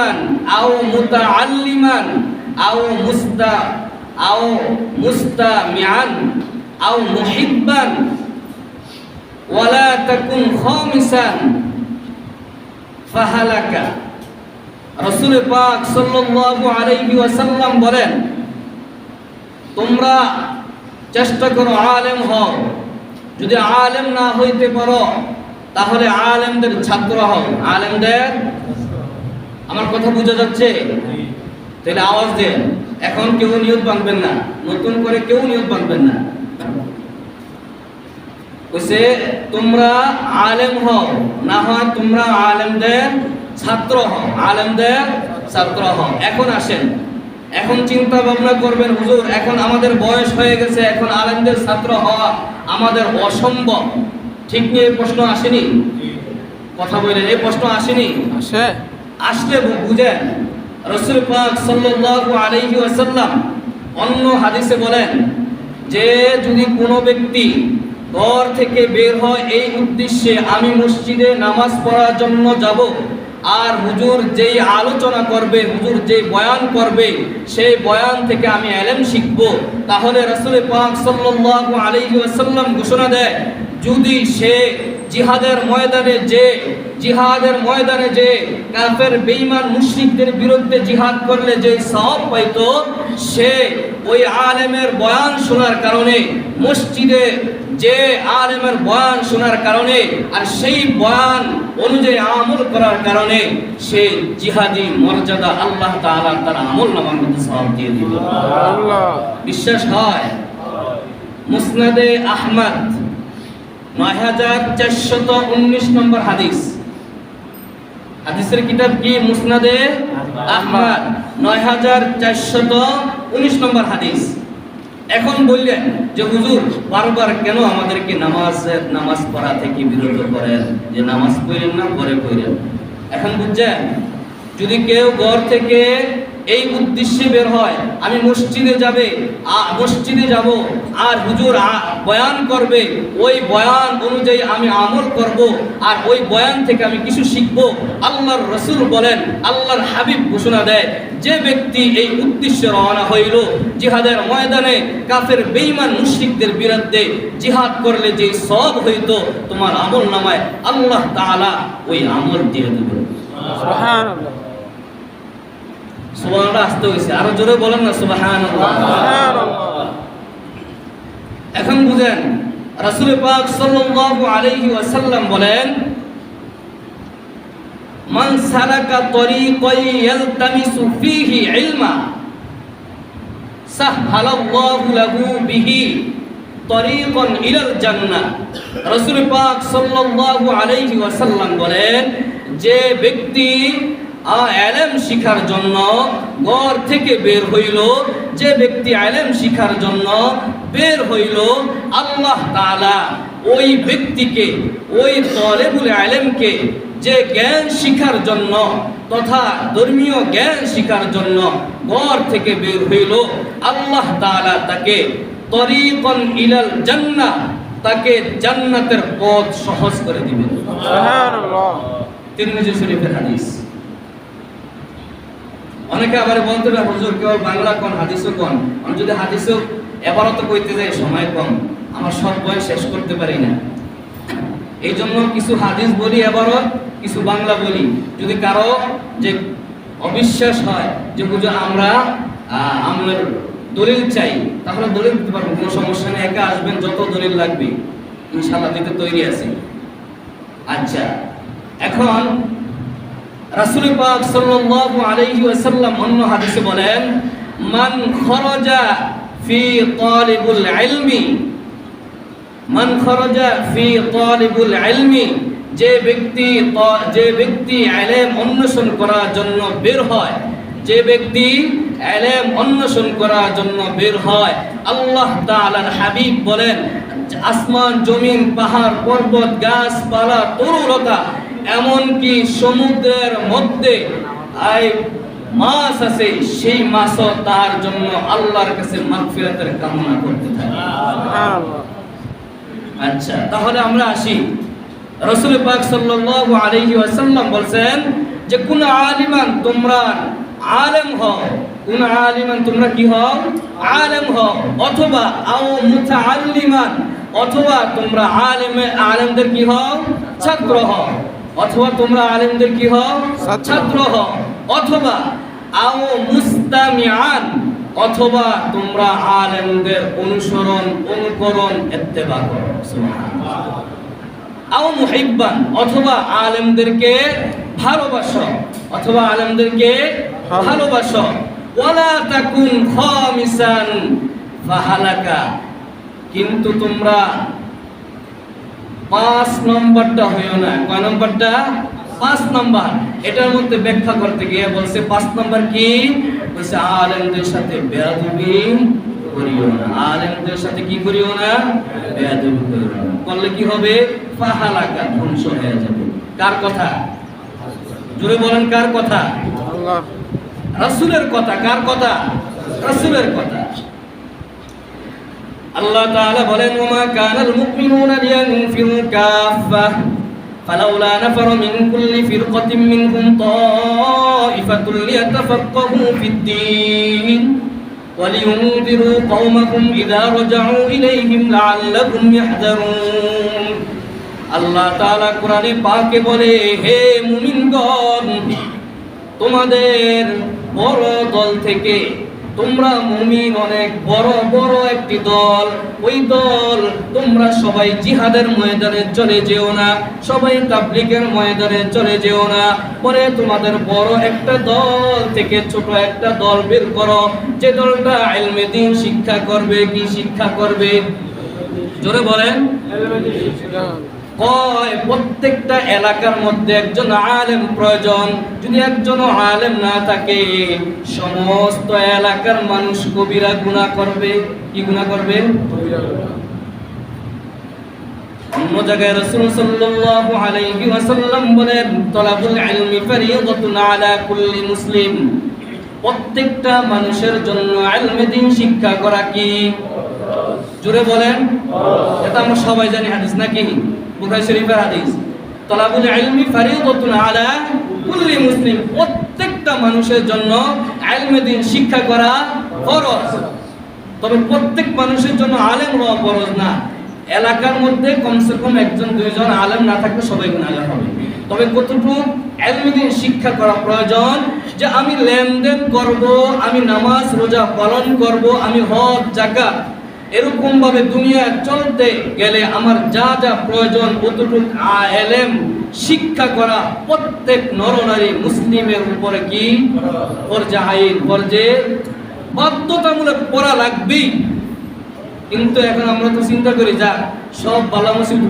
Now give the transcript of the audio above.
আলিমান আও মুতাআল্লিমান, আও মুস্তা, আও মুস্তামিআন, আও মুহিব্বান, ওয়ালা তাকুন খামিসান, ফাহালাকা। রাসূল পাক সাল্লাল্লাহু আলাইহি ওয়াসাল্লাম বলেন, তোমরা চেষ্টা করো আলেম হও। যদি আলেম না হইতে পারো, তাহলে আলেমদের ছাত্র হও। আলেমদের আমার কথা বোঝা যাচ্ছে? তাহলে আওয়াজ দেন। এখন কেউ নিয়ত বাঁধবেন না। নতুন করে কেউ নিয়ত বাঁধবেন না। কইছে, তোমরা আলেম হও, না হয় তোমরা আলেমদের ছাত্র হও। আলেমদের ছাত্র হও। এখন আসেন। এখন চিন্তা ভাবনা করবেন, হুজুর, এখন আমাদের বয়স হয়ে গেছে, এখন আলেমদের ছাত্র হওয়া আমাদের অসম্ভব। ঠিক নিয়ে প্রশ্ন আসেনি? কথা বললেন এই প্রশ্ন আসেনি? আসে। আসলে বুঝেন, রসুল পাক সাল্লাল্লাহু আলাইহি ওয়াসাল্লাম অন্য হাদিসে বলেন যে, যদি কোনো ব্যক্তি ঘর থেকে বের হয়, এই উদ্দেশ্যে আমি মসজিদে নামাজ পড়ার জন্য যাব আর হুজুর যেই আলোচনা করবে, হুজুর যেই বয়ান করবে, সেই বয়ান থেকে আমি এলেম শিখব, তাহলে রসুল পাক সাল্লাল্লাহু আলাইহি ওয়াসাল্লাম ঘোষণা দেয়, যদি সে জিহাদের ময়দানে যে জিহাদের ময়দানে যে কাফের বেঈমান মুশরিকদের বিরুদ্ধে জিহাদ করলে যে সওয়াব পাইতো সে ওই আলেমের বয়ান শোনার কারণে মসজিদে যে আলেমের বয়ান শোনার কারণে আর সেই বয়ান অনুযায়ী আমল করার কারণে সে জিহাদি মর্যাদা আল্লাহ তাআলা তার আমল নামার মধ্যে সওয়াব দিয়ে দিল। বিশ্বাস হয়? মুসনাদে আহমদ নয় হাজার চারশত উনিশ নম্বর হাদিস। হাদিসের কিতাব কি? মুসনাদে আহমদ। নয় হাজার চারশত উনিশ নম্বর হাদিস। এখন বললেন যে, হুজুর, বারবার কেন আমাদেরকে নামাজের নামাজ পড়া থেকে বিরত করেন? যে নামাজ পড়েন না, পরে পড়েন? এখন বুঝছেন, যদি কেউ ঘর থেকে এই উদ্দেশ্যে বের হয়, আমি মসজিদে যাবে মসজিদে যাব, আর হুজুর বয়ান করবে, ওই বয়ান অনুযায়ী আমি আমল করব, আর ওই বয়ান থেকে আমি কিছু শিখব। আল্লাহর রসুল বলেন, আল্লাহর হাবিব ঘোষণা দেয়, যে ব্যক্তি এই উদ্দেশ্যে রওনা হইল, জিহাদের ময়দানে কাফের, বেঈমান মুশরিকদের বিরুদ্ধে জিহাদ করলে যে সব হইত, তোমার আমল নামায় আল্লাহ তাআলা ওই আমল দিয়ে দেবে। সুবহানাল্লাহ আসতে হয়েছে আরও জোরে বলেন না সুবহানাল্লাহ। এখন বুঝেন রাসূল পাক সাল্লাল্লাহু আলাইহি ওয়াসাল্লাম বলেন মান সালাকা তরিকান ইয়ালতামিসু ফীহি ইলমা সাহহালাল্লাহু লাহু বিহি তরিকান ইলাল জান্নাহ। রাসূল পাক সাল্লাল্লাহু আলাইহি ওয়াসাল্লাম বলেন যে ব্যক্তি আ এলেম শিখার জন্য ঘর থেকে বের হইল। যে ব্যক্তি এলেম শিখার জন্য বের হইল আল্লাহ তাআলা ওই ব্যক্তিকে ওই তলেবুল আলেমকে যে জ্ঞান শিখার জন্য তথা ধর্মীয় জ্ঞান শিখার জন্য ঘর থেকে বের হইল আল্লাহ তাআলা তাকে তরিকন ইলাল জান্নাহ তাকে জান্নাতের পথ সহজ করে দিবেন। তিরমিজি শরীফের হাদিস। অনেকে আবার বলতে পারে, হুজুর কেবল বাংলা কোন, হাদিসও কোন? আমি যদি হাদিসও এবারও তো কইতে যাই, সময় কম। আমার সব বই শেষ করতে পারি না। এই জন্য কিছু হাদিস বলি এবারও, কিছু বাংলা বলি। যদি কারও যে অবিশ্বাস হয় যে, হুজুর, আমরা আমরা দলিল চাই, তাহলে দলিল দিতে পারব। কোনো সমস্যা নেই, একা আসবেন, যত দলিল লাগবে। ইনশাআল্লাহ দিতে তৈরি আছি। আচ্ছা এখন রাসূল পাক সাল্লাল্লাহু আলাইহি ওয়াসাল্লাম অন্য হাদিসে বলেন, মান খরাজা ফি তালিবুল ইলমি মান খরাজা ফি তালিবুল ইলমি, যে ব্যক্তি যে ব্যক্তি ইলম অন্বেষণ করার জন্য বের হয়, যে ব্যক্তি ইলম অন্বেষণ করার জন্য বের হয়। আল্লাহ তাআলার হাবিব বলেন, আসমান, জমিন, পাহাড়, পর্বত, গাছপালা, তরুলতা এমনকি সমুদ্রের মধ্যে আই মাছ আছে সেই মাছও তার জন্য আল্লাহর কাছে মাগফিরাতের কামনা করতে থাকে। আচ্ছা তাহলে আমরা আসি। রসুল পাক সাল্লাল্লাহু আলাইহি ওয়াসাল্লাম বলছেন যে কোন আলিমান তোমরা আলেম হও কোন আলিমান তোমরা কি হও? আলেম হও অথবা আও মুতাআল্লিমান অথবা তোমরা আলেমে আলেমদের কি হও? ছাত্র হও। অথবা তোমরা আলেমদের কি হও? ছাত্র। হও। অথবা আও মুস্তামিআন অথবা তোমরা আলেমদের অনুসরণ অনুকরণ ইত্তেবা করো। সুবহানাল্লাহ। আও মুহিব্বান অথবা আলেমদেরকে ভালোবাসো। অথবা আলেমদেরকে ভালো- ভালোবাসো। ওয়ালা তাকুন খামিসান ফাহালাকা কিন্তু তোমরা পাঁচ নম্বরটা হইও না। কয় নম্বরটা? পাঁচ নম্বর। এটার মধ্যে ব্যাখ্যা করতে গিয়ে বলছে পাঁচ নম্বর কি? বলছে আলেমদের সাথে বেয়াদবি করিও না। আলেমদের সাথে কি করিও না? বেয়াদবি করিও না। করলে কি হবে? ফাহালাকা ধ্বংস হয়ে যাবে। কার কথা? জোরে বলেন কার কথা? রাসূলের কথা। কার কথা? রাসূলের কথা। আল্লাহ তাআলা বলেন ওমা কানাল মুমিনুনা লিয়ানফিরু কাফা فلولا نفر من كل فرقة منهم طائفة ليتفقهوا في الدين ولينذروا قومهم إذا رجعوا إليهم لعلهم يحذرون আল্লাহ তাআলা কোরআনে পাকে বলে হে মুমিনগণ তোমাদের বড় দল থেকে তোমরা মুমিন অনেক বড় বড় একটি দল। ওই দল তোমরা সবাই জিহাদের ময়দানে চলে যেও না, সবাই তাবলিগের ময়দানে চলে যেও না। পরে তোমাদের বড় একটা দল থেকে ছোট একটা দল বের করো। যে দলটা ইলমে দিন শিক্ষা করবে, কি শিক্ষা করবে? জোরে বলেন। কয় প্রত্যেকটা এলাকার মধ্যে একজন আলেম প্রয়োজন। যদি একজন আলেম না থাকে সমস্ত এলাকার মানুষ কবিরা গুনাহ করবে। কি গুনাহ করবে? অন্য জায়গায় রাসূল সাল্লাল্লাহু আলাইহি ওয়াসাল্লাম বলেন তলাবুল ইলমি ফরিয়াদাতুন আলা কুল্লি মুসলিম। প্রত্যেকটা মানুষের জন্য দিন শিক্ষা করা কি? জোরে বলেন। এটা আমরা সবাই জানি হাদিস নাকি? বুখারী শরীফের হাদিস, তলাবুল ইলমি ফরিয়াদাতুন আলা কুল্লি মুসলিম, প্রত্যেকটা মানুষের জন্য ইলমে দিন শিক্ষা করা ফরজ। তবে প্রত্যেক মানুষের জন্য আলেম হওয়া ফরজ না। এলাকার মধ্যে কমসে কম একজন, দুইজন আলেম না থাকলে সবাই গুণাগার হবে। তবে কতটুকু এলমিদিন শিক্ষা করা প্রয়োজন? যে আমি লেনদেন করব, আমি নামাজ, রোজা পালন করব, আমি হজ জাকাত এরকম ভাবে দুনিয়া চলতে গেলে আমার যা যা প্রয়োজন এলেম শিক্ষা করা প্রত্যেক নরনারী মুসলিমের উপরে কি? আইন বাধ্যতামূলক পড়া লাগবেই কিন্তু এখন আমরা তো চিন্তা করি, যা সব বালা মুসিদ